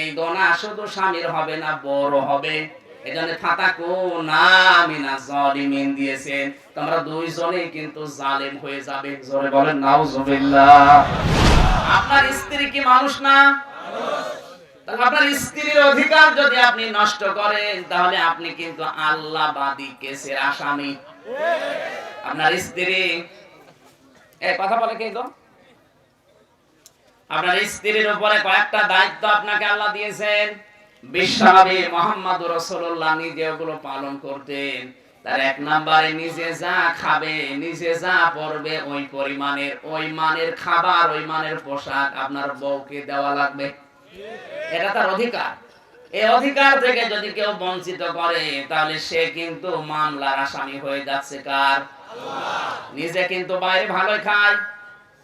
এই দোনা শুধু স্বামীর হবে না বড় হবে। আপনার স্ত্রী কি মানুষ না? আপনার স্ত্রীর অধিকার যদি আপনি নষ্ট করেন, তাহলে আপনি কিন্তু আল্লাহবাদী কেসের আসামি। আপনার স্ত্রী কথা বলে কে গো? আপনার স্ত্রীর উপরে কয়েকটা দায়িত্ব আপনাকে আল্লাহ দিয়েছেন। বিশ্বনবী মোহাম্মদ রসুল্লাহ নিজে ওগুলো পালন করতেন। তার এক নম্বরে নিজে যা খাবে নিজে যা পড়বে ওই পরিমাণের ওই মানের খাবার ওই মানের পোশাক আপনার বউকে দেওয়া লাগবে। এটা তার অধিকার। এই অধিকার থেকে যদি কেউ বঞ্চিত করে তাহলে সে কিন্তু মামলার আসামি হয়ে যাচ্ছে কার? নিজে কিন্তু বাইরে ভালোই খায়।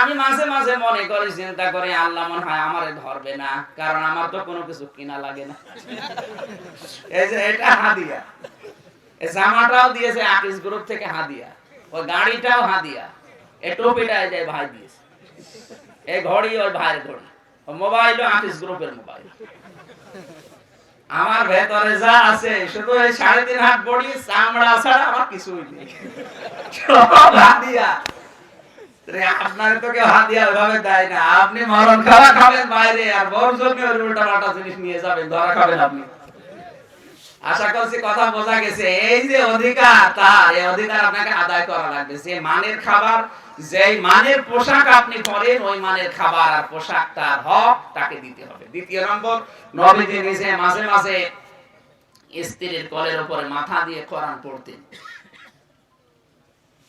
আমি মাঝে মাঝে মনে করি, চিন্তা করি, আল্লাহ মনে হয় আমারে ধরবে না, কারণ আমার তো কোনো কিছু কিনা লাগে না। এই যে এটা হাদিয়া। এই জামাটাও দিয়েছে আকিস গ্রুপ থেকে হাদিয়া। ওই গাড়িটাও হাদিয়া। এই টুপিটা এই যে ভাই দিয়েছে। এই ঘড়ি ওই ভাইয়ের ঘড়ি। ও মোবাইলও আকিস গ্রুপের মোবাইল। আমার ভেতরে যা আছে, শুধু এই সাড়ে তিন হাত বড়ি, চামড়া ছাড়া আমার কিছুই নেই। হাদিয়া। আপনার তো কেউ হাদিয়া ওইভাবে দেয় না। আপনি মরণ খাওয়া খাবেন বাইরে, আর জন্য উল্টা পাল্টা জিনিস নিয়ে যাবেন, ধরা খাবেন আপনি। আশা করছি কথা বোঝা গেছে। এই যে অধিকার তার এই অধিকার আপনাকে আদায় করা লাগবে। মানের খাবার, যেই মানের পোশাক আপনি পরেন, ওই মানের খাবার আর পোশাক তার হক তাকে দিতে হবে। দ্বিতীয় নম্বর, নবীজি নিজে মাঝে মাঝে স্ত্রীর কলের উপরে মাথা দিয়ে কোরআন পড়তেন।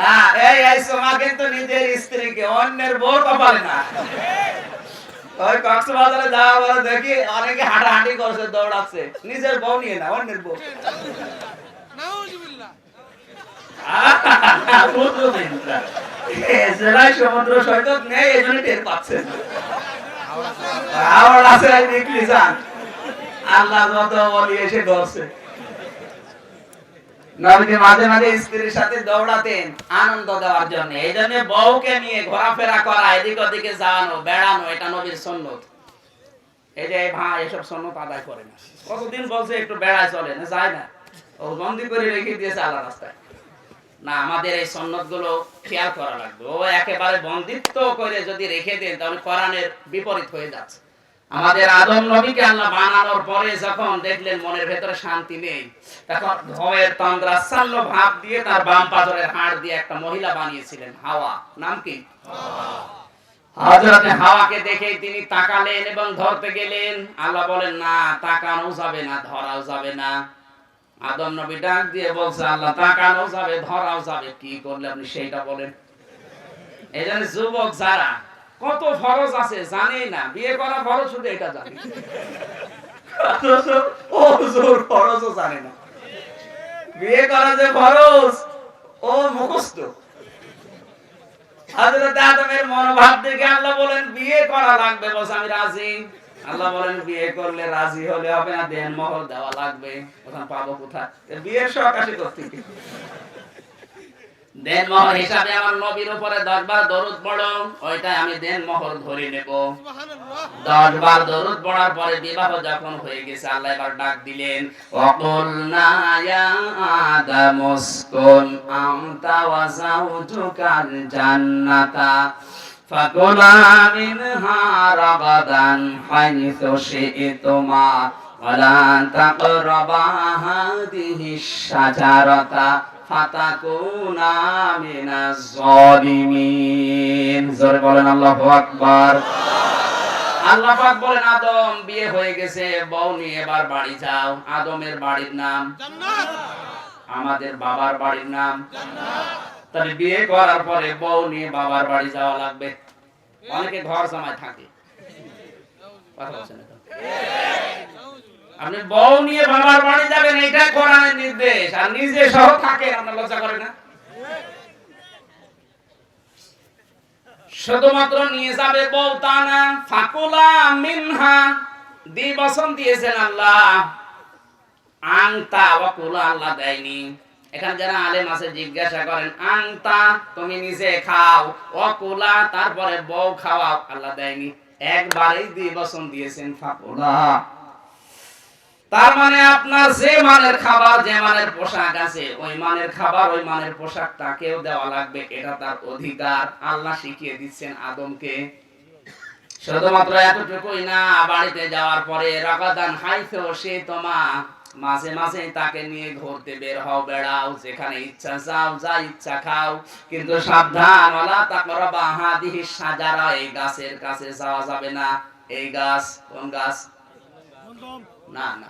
না, এই এই চুমা কিন্তু নিজের স্ত্রীকে অন্যের বউ কপালে না। ওই কক্সবাজারে যাওয়া বলে দেখি অনেকে হাঁটাহাঁটি করছে, দৌড়াচ্ছে। নিজের বউ নিয়ে না, অন্যের বউ। আল্লাহ যত বলি এসে ধরছে। নবীজি মাঝে মাঝে স্ত্রীর সাথে দৌড়াতেন আনন্দ দেওয়ার জন্য। এই জন্য বউকে নিয়ে ঘোরাফেরা করা, এদিক ওদিকে যাওয়ানো, বেড়ানো, এটা নবীর সন্ন্যত এই যে এসব সন্ন্যত আদায় করে না। কতদিন বলছে একটু বেড়ায় চলে, না যায় না? ও বন্দি করে রেখে দিয়েছে আল্লাহ রাস্তায়। না, আমাদের এই সন্ন্যতগুলো খেয়াল করা লাগবে। ও একেবারে বন্দিত্ব করে যদি রেখে দেন, তাহলে কোরআনের বিপরীত হয়ে যাচ্ছে। আমাদের আদম নবীকে আল্লাহ বানানোর পরে যখন দেখলেন মনের ভেতরে শান্তি নেই, তখন ভয়ের তন্দ্রাচ্ছন্ন ভাব দিয়ে তার বাম পাজরের হাড় দিয়ে একটা মহিলা বানিয়েছিলেন, হাওয়া। নাম কি? হযরতে হাওয়াকে দেখে তিনি তাকালেন এবং ধরতে গেলেন। আল্লাহ বলেন, না, তাকানো যাবে না, ধরাও যাবে না। আদম নবী ডাক দিয়ে বলছে, আল্লাহ, তাকানো যাবে, ধরাও যাবে, কি করলে আপনি সেইটা বলেন? এই যুবক যারা কত ফরজ আছে জানে না। বিয়ে করা ফরজ শুধু এটা জানে। ও ফরজও জানে না। বিয়ে করা যে ফরজ, ও মুখস্থ। হযরত আদমের মনোভাব দেখে আল্লাহ বলেন, বিয়ে করা লাগবে বস, আমি রাজি। আল্লাহ বলেন, বিয়ে করলে রাজি হলে হবে না, দেন মোহর দেওয়া লাগবে। ওখানে পাবো কোথায়? বিয়ের শখ আসে দেন মোহর হিসাবে আমার নবীর উপরে দশ দরুদ পড়ো ওইটাই আমি দেন মোহর ধরে নেব। দশ দরুদ পড়ার পরে বিবাহ যখন হয়ে গেছে, আল্লাহ এবার ডাক দিলেন, অকল নায়া আদামুসকুন আমতা ওয়া যাওজুকাল জান্নাতা ফাকুলা মিনহা রাগাদান হাইসু শি'তুমা ওয়া লা তাকরাবা হাদিহি শাজারাতা। ফাতাকুনা মিনাজ জালিমিন জোরে বলেন আল্লাহু আকবার। আল্লাহ পাক বলেন আদম বিয়ে হয়ে গেছে বউ নিয়ে এবার বাড়ি যাও। আদমের বাড়ির নাম? আমাদের বাবার বাড়ির নাম? তাহলে বিয়ে করার পরে বউ নিয়ে বাবার বাড়ি যাওয়া লাগবে। অনেকে ঘর জামায় থাকে। কথা বলছেন? আপনি বউ নিয়ে বাবার বাড়ি যাবেন, এটা নির্দেশ। আর নিজে সহ থাকে আপনার লজ্জা করে না? শুধুমাত্র নিয়ে যাবে বউ, তা না। ফাকুলা মিনহা দিবসন দিয়েছেন আল্লাহ। আংতা, ওয়াকুলা আল্লাহ দেয়নি। এখানে যারা আলেম আছে, জিজ্ঞাসা করেন, আংতা, তুমি নিজে খাও। ওয়াকুলা, তারপরে বউ খাওয়াও, আল্লাহ দেয়নি। একবারেই দিবসন দিয়েছেন ফাকুলা। তার মানে আপনার যে মানের খাবার, যে মানের পোশাক আছে, ওই মানের খাবার, ওই মানের পোশাক তাকেও দেওয়া লাগবে। এটা তার অধিকার। আল্লাহ শিখিয়ে দিচ্ছেন আদমকে। শুধুমাত্র এতটুকুই না, বাড়িতে যাওয়ার পরে রাগাদান হাইফে সে তোমা মাঝে মাঝে তাকে নিয়ে ঘুরতে বের হও, বেড়াও, যেখানে ইচ্ছা যাও, যা ইচ্ছা খাও। কিন্তু সাবধান ওলা তাকরাবা হাদিহি সাজারা, এই গাছের কাছে যাওয়া যাবে না। এই গাছ কোন গাছ? না না।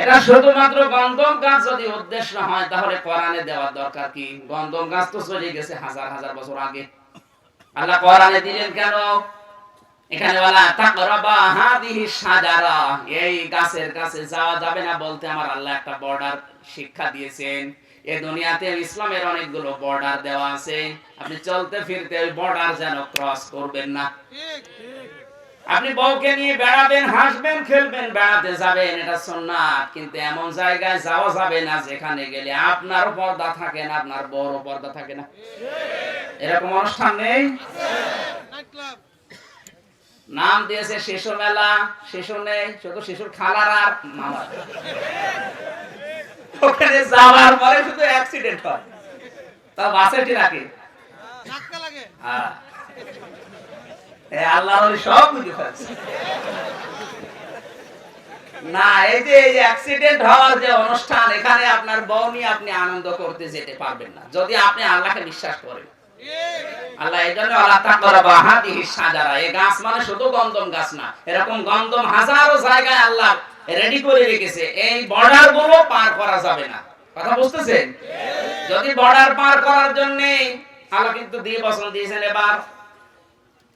এটা শুধুমাত্র গন্ধম গাছ যদি উদ্দেশ্য হয় তাহলে কোরআনে দেওয়ার দরকার কি? গন্ধম গাছ তো চলে গেছে হাজার হাজার বছর আগে। আল্লাহ কোরআনে দিলেন কেন? এখানে বলা তাকরাবা হাদিহি সাজারা। এই গাছের কাছে যাওয়া যাবে না বলতে আমার আল্লাহ একটা বর্ডার শিক্ষা দিয়েছেন। এ দুনিয়াতে ইসলামের অনেকগুলো বর্ডার দেওয়া আছে। আপনি চলতে ফিরতে ওই বর্ডার যেন ক্রস করবেন না। আপনি বউকে নিয়ে বেড়াবেন হাসবেন খেলবেন বেড়াতে যাবেন এটা সুন্নাত। কিন্তু এমন জায়গায় যাওয়া যাবে না যেখানে গেলে আপনার পর্দা থাকে না আপনার বড় পর্দা থাকে না। এরকম অনুষ্ঠান নেই? নাম দিয়েছে শিশু মেলা। শিশু নেই শুধু শিশুর খালার আর মামার। ওখানে যাওয়ার পরে শুধু অ্যাক্সিডেন্ট হয়। তা বাসে রাখে হ্যাঁ। ওলি সব বুঝে ফেলছে। না, এই যে অ্যাক্সিডেন্ট হওয়ার যে অনুষ্ঠান, এখানে আপনার বউ নিয়ে আপনি আনন্দ করতে যেতে পারবেন না, যদি আপনি আল্লাহকে বিশ্বাস করেন। আল্লাহ, এই জন্য আল্লাহ সাজারা। এই গাছ মানে শুধু গন্ধম গাছ না, এরকম গন্ধম হাজারো জায়গায় আল্লাহ রেডি করে রেখেছে। এই বর্ডারগুলো পার করা যাবে না। কথা বুঝতেছেন? যদি বর্ডার পার করার জন্য আল্লাহ কিন্তু দিয়ে বসন দিয়েছেন এবার।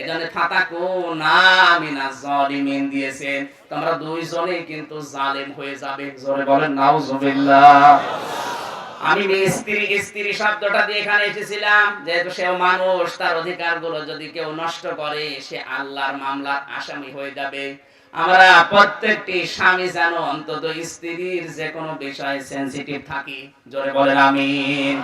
এজন্য ফাতাকু না, মিনা জালিমিন দিয়েছেন। তোমরা দুইজনেই কিন্তু জালেম হয়ে যাবে। জোরে বলেন, নাউজুবিল্লাহ। আমি স্ত্রী স্ত্রী শব্দটা দিয়ে এখানে এসেছিলাম। যেহেতু সেও মানুষ, তার অধিকারগুলো যদি কেউ নষ্ট করে, সে আল্লাহর মামলার আসামি হয়ে যাবে। আমরা প্রত্যেকটি স্বামী যেন অন্তত স্ত্রীর যে কোনো বিষয়ে সেন্সিটিভ থাকি। জোরে বলেন, আমিন।